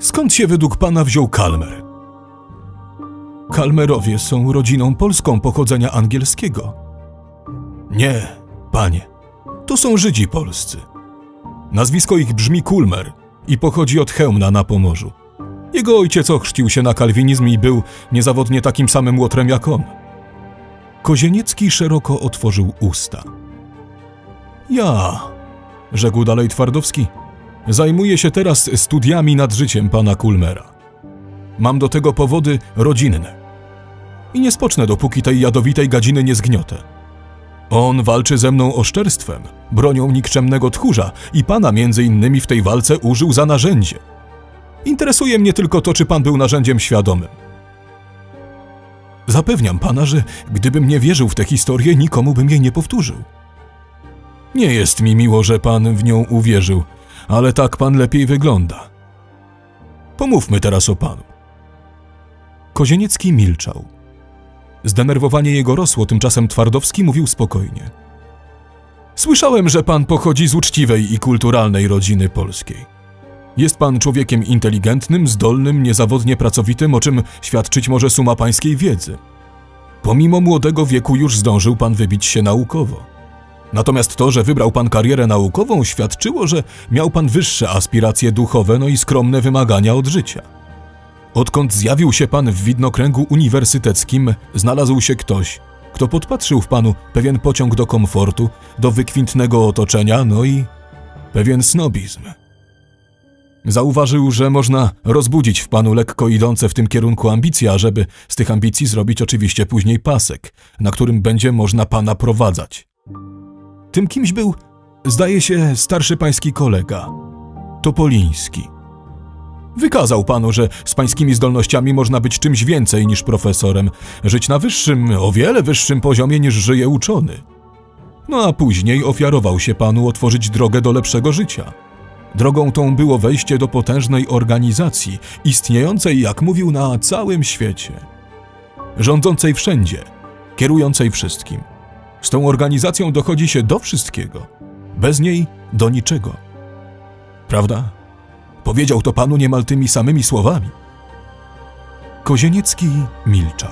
Skąd się według pana wziął Kalmer? Kalmerowie są rodziną polską pochodzenia angielskiego. Nie, panie. To są Żydzi polscy. Nazwisko ich brzmi Kulmer i pochodzi od Chełmna na Pomorzu. Jego ojciec ochrzcił się na kalwinizm i był niezawodnie takim samym łotrem jak on. Kozieniecki szeroko otworzył usta. Ja, rzekł dalej Twardowski, zajmuję się teraz studiami nad życiem pana Kulmera. Mam do tego powody rodzinne. I nie spocznę, dopóki tej jadowitej gadziny nie zgniotę. On walczy ze mną oszczerstwem, bronią nikczemnego tchórza i pana między innymi w tej walce użył za narzędzie. Interesuje mnie tylko to, czy pan był narzędziem świadomym. Zapewniam pana, że gdybym nie wierzył w tę historię, nikomu bym jej nie powtórzył. Nie jest mi miło, że pan w nią uwierzył, ale tak pan lepiej wygląda. Pomówmy teraz o panu. Kozieniecki milczał. Zdenerwowanie jego rosło, tymczasem Twardowski mówił spokojnie. Słyszałem, że pan pochodzi z uczciwej i kulturalnej rodziny polskiej. Jest pan człowiekiem inteligentnym, zdolnym, niezawodnie pracowitym, o czym świadczyć może suma pańskiej wiedzy. Pomimo młodego wieku już zdążył pan wybić się naukowo. Natomiast to, że wybrał pan karierę naukową, świadczyło, że miał pan wyższe aspiracje duchowe, no i skromne wymagania od życia. Odkąd zjawił się pan w widnokręgu uniwersyteckim, znalazł się ktoś, kto podpatrzył w panu pewien pociąg do komfortu, do wykwintnego otoczenia, no i pewien snobizm. Zauważył, że można rozbudzić w panu lekko idące w tym kierunku ambicje, a żeby z tych ambicji zrobić oczywiście później pasek, na którym będzie można pana prowadzać. Tym kimś był, zdaje się, starszy pański kolega, Topoliński. Wykazał panu, że z pańskimi zdolnościami można być czymś więcej niż profesorem, żyć na wyższym, o wiele wyższym poziomie niż żyje uczony. No a później ofiarował się panu otworzyć drogę do lepszego życia. Drogą tą było wejście do potężnej organizacji, istniejącej, jak mówił, na całym świecie. Rządzącej wszędzie, kierującej wszystkim. Z tą organizacją dochodzi się do wszystkiego. Bez niej do niczego. Prawda? Powiedział to panu niemal tymi samymi słowami. Kozieniecki milczał.